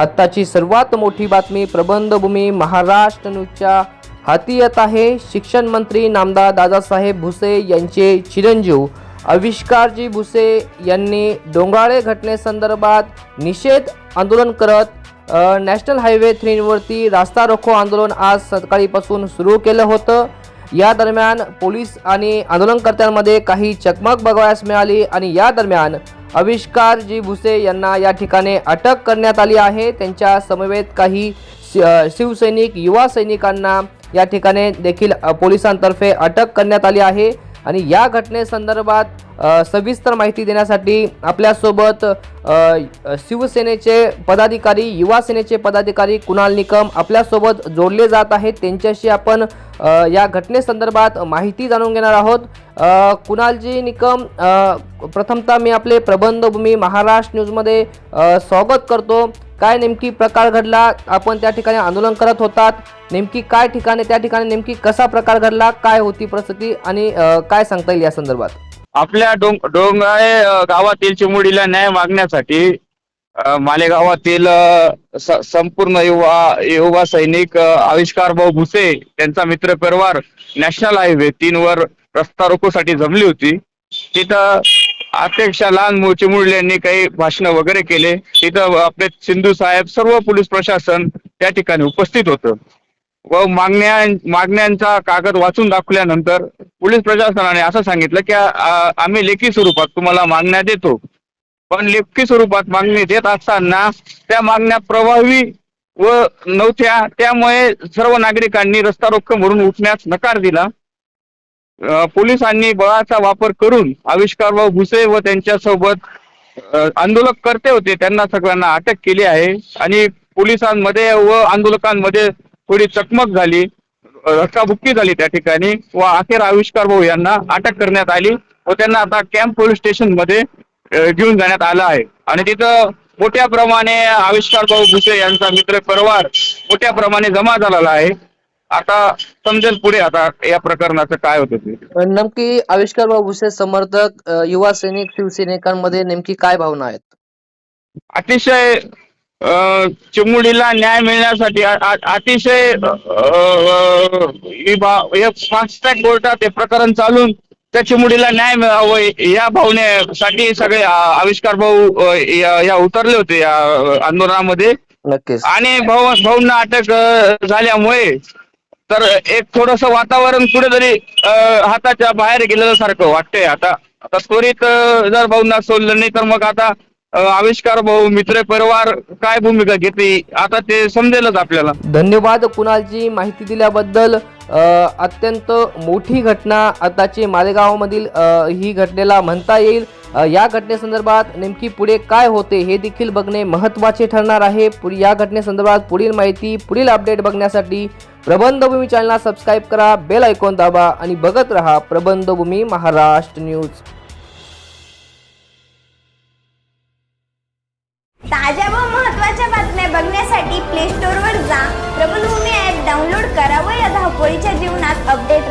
आत्ताची सर्वात मोठी बातमी प्रबंधभूमी महाराष्ट्र न्यूजच्या हाती येत आहे. शिक्षण मंत्री नामदार दादासाहेब भुसे यांचे चिरंजीव. आविष्कारजी भुसे यांनी डोंगाळे घटनेसंदर्भात निषेध आंदोलन करत नॅशनल हायवे थ्रीवरती रास्ता रोको आंदोलन आज सकाळीपासून सुरू केलं होतं. या दरम्यान पोलीस आणि आंदोलनकर्त्यांमध्ये काही चकमक बघावयास मिळाली आणि या दरम्यान आविष्कार जी भुसे यांना या ठिकाणी अटक करण्यात आली आहे. त्यांच्या समवेत काही शि- शिवसैनिक युवा सैनिकांना या ठिकाणी देखील पोलिसांतर्फे अटक करण्यात आली आहे. आणि या घटनेसंदर्भात सविस्तर माहिती देण्यासाठी आपल्यासोबत शिवसेनेचे पदाधिकारी युवा सेनेचे पदाधिकारी कुणाल निकम आपल्यासोबत जोडले जात आहेत. त्यांच्याशी आपण या घटनेसंदर्भात माहिती जाणून घेणार आहोत. कुणालजी निकम प्रथमतः मी आपले प्रबंधभूमी महाराष्ट्र न्यूजमध्ये स्वागत करतो. काय नेमकी प्रकार घडला आपण त्या ठिकाणी आंदोलन करत होतात नेमकी काय ठिकाणी त्या ठिकाणी नेमकी कसा प्रकार घडला काय होती परिस्थिती आणि काय सांगता येईल या संदर्भात? आपल्या डोंग डोंगराळे गावातील चिमुडीला न्याय मागण्यासाठी मालेगावातील स- संपूर्ण युवा युवा सैनिक आविष्कार भाऊ भुसे त्यांचा मित्र परिवार नॅशनल हायवे तीन वर रस्ता रोकोसाठी जमली होती. तिथं अपेक्षा लहान मु- चिमुरले काही भाषण वगैरे केले. तिथं आपले सिंधू साहेब सर्व पोलीस प्रशासन त्या ठिकाणी उपस्थित होतं. व मागण्या मागण्यांचा कागद वाचून दाखवल्यानंतर पोलीस प्रशासनाने असं सांगितलं की आम्ही लेखी स्वरूपात तुम्हाला मागण्या देतो. पण लेखी स्वरूपात मागणी देत असताना त्या मागण्या प्रभावी व नव्हत्या. त्यामुळे सर्व नागरिकांनी रस्ता रोख म्हणून उठण्यास नकार दिला. पोलिसांनी बळाचा वापर करून आविष्कारभाऊ भुसे व त्यांच्यासोबत आंदोलक करते होते. त्यांना सगळ्यांना अटक केली आहे. आणि पोलिसांमध्ये व आंदोलकांमध्ये थोडी चकमक झाली. रक्काबुक्की झाली त्या ठिकाणी व अखेर आविष्कार भाऊ यांना अटक करण्यात आली व त्यांना आता कॅम्प पोलीस स्टेशनमध्ये घेऊन जाण्यात आलं आहे. आणि तिथं मोठ्या प्रमाणे आविष्कार भाऊ भुसे यांचा मित्र परवार मोठ्या प्रमाणे जमा झालेला आहे. आता समजेल पुढे आता या प्रकरणाचं काय होतं ते. नेमकी आविष्कार भुसे समर्थक अ, युवा सैनिक शिवसैनिकांमध्ये नेमकी काय भावना आहेत? अतिशय अ, चिमुडीला न्याय मिळण्यासाठी अ- अ- अतिशय अ, अ, ही भा- हे फास्ट ट्रॅक कोर्टात हे प्रकरण चालून त्या चिमुडीला न्याय मिळावं या भावनेसाठी सगळे अ, आविष्कार भाऊ अ, या या उतरले होते या अ, आंदोलनामध्ये. नक्कीच. आणि भाऊ भाऊंना अटक अ, झाल्यामुळे तर एक थोडस वातावरण कुठेतरी हाताच्या बाहेर गेलेलं सारखं वाटतंय आता. आता त्वरित जर भाऊंना सोडलं नाही तर मग आता आविष्कार भाऊ मित्र परिवार काय भूमिका घेते आता ते समजेलच आपल्याला. धन्यवाद कुणालजी माहिती दिल्याबद्दल. अत्यंत मोठी घटना आताची मालेगावमधील ही घटनेला म्हणता येईल. या घटनेसंदर्भात नेमकी पुढे काय होते हे देखील बघणे महत्त्वाचे ठरणार आहे. या घटनेसंदर्भात पुढील माहिती पुढील अपडेट बघण्यासाठी प्रबंधभूमी चॅनलला सबस्क्राईब करा बेल ऐकून दाबा आणि बघत रहा प्रबंधभूमी महाराष्ट्र न्यूज. ताज्या व महत्त्वाच्या बातम्या बघण्यासाठी प्ले स्टोअरवर जा. प्रबंधभूमी ॲप डाउनलोड करा व या धावपळीच्या जीवनात अपडेट